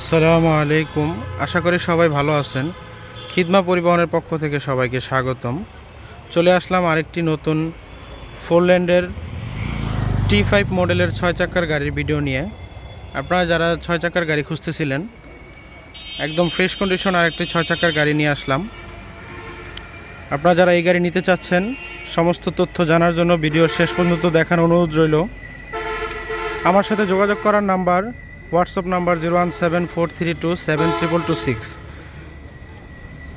আসসালামু আলাইকুম। আশা করি সবাই ভালো আছেন। খিদমা পরিবহনের পক্ষ থেকে সবাইকে স্বাগতম। চলে আসলাম আরেকটি নতুন ফোরল্যান্ডের টি ফাইভ মডেলের ছয় চাকার গাড়ির ভিডিও নিয়ে। আপনারা যারা ছয় চাকার গাড়ি খুঁজতেছিলেন, একদম ফ্রেশ কন্ডিশন আরেকটি ছয় চাকার গাড়ি নিয়ে আসলাম। আপনারা যারা এই গাড়ি নিতে চাচ্ছেন, সমস্ত তথ্য জানার জন্য ভিডিও শেষ পর্যন্ত দেখার অনুরোধ রইল। আমার সাথে যোগাযোগ করার number WhatsApp number zero one seven four three two seven triple two six.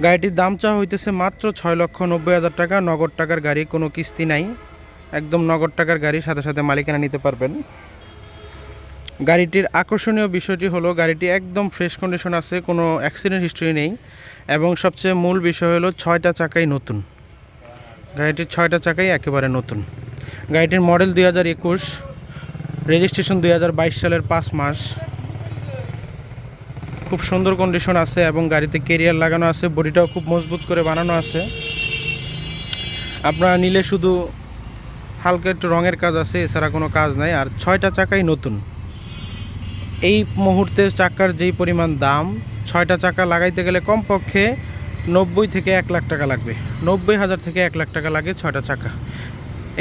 গাড়িটির দাম চাওয়া হইতেছে মাত্র ছয় লক্ষ নব্বই হাজার টাকা। নগদ টাকার গাড়ি কোনো কিস্তি নাই। একদম নগদ টাকার গাড়ি, সাথে সাথে মালিকানা নিতে পারবেন। গাড়িটির আকর্ষণীয় বিষয়টি হলো, গাড়িটি একদম ফ্রেশ কন্ডিশন আছে, কোনো অ্যাক্সিডেন্ট হিস্ট্রি নেই। এবং সবচেয়ে মূল বিষয় হলো, ছয়টা চাকাই নতুন। গাড়িটির ছয়টা চাকাই একেবারে নতুন। গাড়িটির মডেল দুই হাজার একুশ। রেজিস্ট্রেশন দুই হাজার বাইশ সালের পাঁচ মাস। খুব সুন্দর কন্ডিশন আছে এবং গাড়িতে কেরিয়ার লাগানো আছে, বডিটাও খুব মজবুত করে বানানো আছে। আপনারা নিলে শুধু হালকা একটু রঙের কাজ আছে, এছাড়া কোনো কাজ নাই। আর ছয়টা চাকাই নতুন। এই মুহূর্তে চাকার যেই পরিমাণ দাম, ছয়টা চাকা লাগাইতে গেলে কমপক্ষে নব্বই থেকে এক লাখ টাকা লাগবে। নব্বই হাজার থেকে এক লাখ টাকা লাগে ছয়টা চাকা।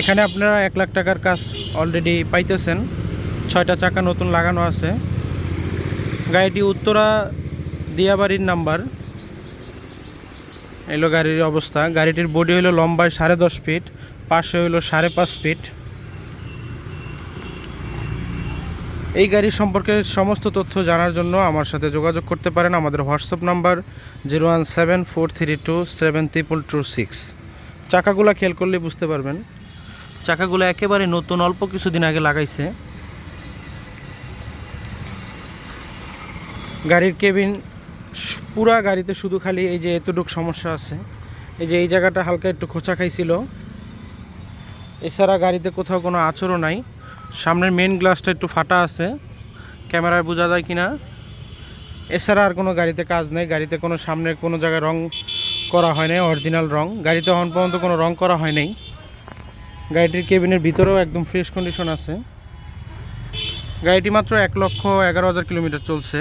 এখানে আপনারা এক লাখ টাকার কাজ অলরেডি পাইতেছেন। ছয়টা চাকা নতুন লাগানো আছে। গাড়িটি উত্তরা দিয়াবাড়ির নাম্বার। এলো গাড়ির অবস্থা। গাড়িটির বডি হলো লম্বায় সাড়ে দশ ফিট পাশে হলো সাড়ে পাঁচ ফিট এই গাড়ি সম্পর্কে সমস্ত তথ্য জানার জন্য আমার সাথে যোগাযোগ করতে পারেন। আমাদের WhatsApp number zero one seven four three two seven triple two six. চাকাগুলো খেয়াল করলে বুঝতে পারবেন। চাকাগুলো একেবারে নতুন, অল্প কিছুদিন আগে লাগাইছে। গাড়ির কেবিন পুরা গাড়িতে শুধু খালি এই যে এতটুক সমস্যা আছে। এই যে এই জায়গাটা হালকা একটু খোঁচা খাইছিল। এছাড়া গাড়িতে কোথাও কোনো আচরও নাই। সামনের মেন গ্লাসটা একটু ফাটা আছে। ক্যামেরায় বোঝা যায় কিনা। এছাড়া আর কোনো গাড়িতে কাজ নেই। গাড়িতে কোনো সামনে কোনো জায়গায় রং করা হয় নাই অরিজিনাল রং। গাড়িতে এখন পর্যন্ত কোনো রং করা হয় নাই। গাড়িটির কেবিনের ভিতরেও একদম ফ্রেশ কন্ডিশন আছে। গাড়িটি মাত্র এক লক্ষ এগারো হাজার কিলোমিটার চলছে।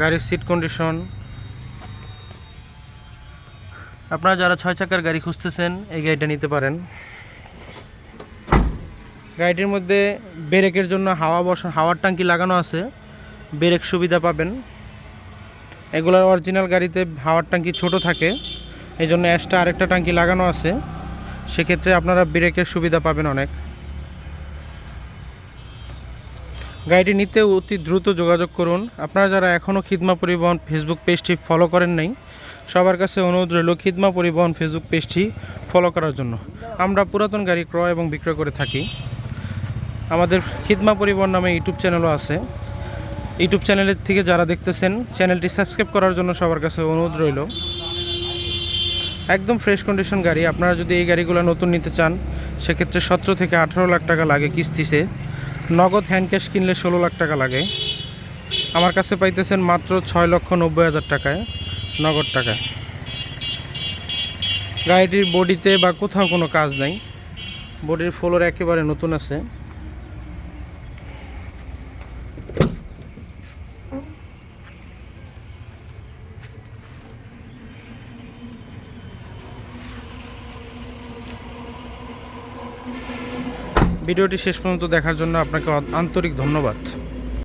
গাড়ির সিট কন্ডিশন আপনারা যারা ছয় চাকার গাড়ি খুঁজতেছেন, এই গাড়িটা নিতে পারেন। গাড়িটির মধ্যে ব্রেকের জন্য হাওয়া বসা হাওয়ার ট্যাঙ্কি লাগানো আছে। ব্রেক সুবিধা পাবেন। এগুলোর অরিজিনাল গাড়িতে হাওয়ার ট্যাঙ্কি ছোট থাকে। এই জন্য এক্সট্রা আরেকটা ট্যাঙ্কি লাগানো আছে। সেক্ষেত্রে আপনারা ব্রেকের সুবিধা পাবেন অনেক। গাড়িটি নিতে অতি দ্রুত যোগাযোগ করুন। আপনারা যারা এখনও খিদমা পরিবহন ফেসবুক পেজটি ফলো করেন নাই, সবার কাছে অনুরোধ রইল খিদমা পরিবহন ফেসবুক পেজটি ফলো করার জন্য। আমরা পুরাতন গাড়ি ক্রয় এবং বিক্রয় করে থাকি। আমাদের খিদমা পরিবহন নামে ইউটিউব চ্যানেলও আছে। ইউটিউব চ্যানেলের থেকে যারা দেখতেছেন, চ্যানেলটি সাবস্ক্রাইব করার জন্য সবার কাছে অনুরোধ রইল। একদম ফ্রেশ কন্ডিশন গাড়ি। আপনারা যদি এই গাড়িগুলো নতুন নিতে চান, সেক্ষেত্রে সতেরো থেকে আঠারো লাখ টাকা লাগে কিস্তিতে। নগদ হ্যান্ড ক্যাশ কিনলে ষোলো লাখ টাকা লাগে। আমার কাছে পাইতেছেন মাত্র ছয় লক্ষ নব্বই হাজার টাকায় নগদ টাকায় গাড়িটির বডিতে বা কোথাও কোনো কাজ নাই। বডির ফ্লোর একেবারে নতুন আছে। ভিডিওটি শেষ পর্যন্ত দেখার জন্য আপনাকে আন্তরিক ধন্যবাদ।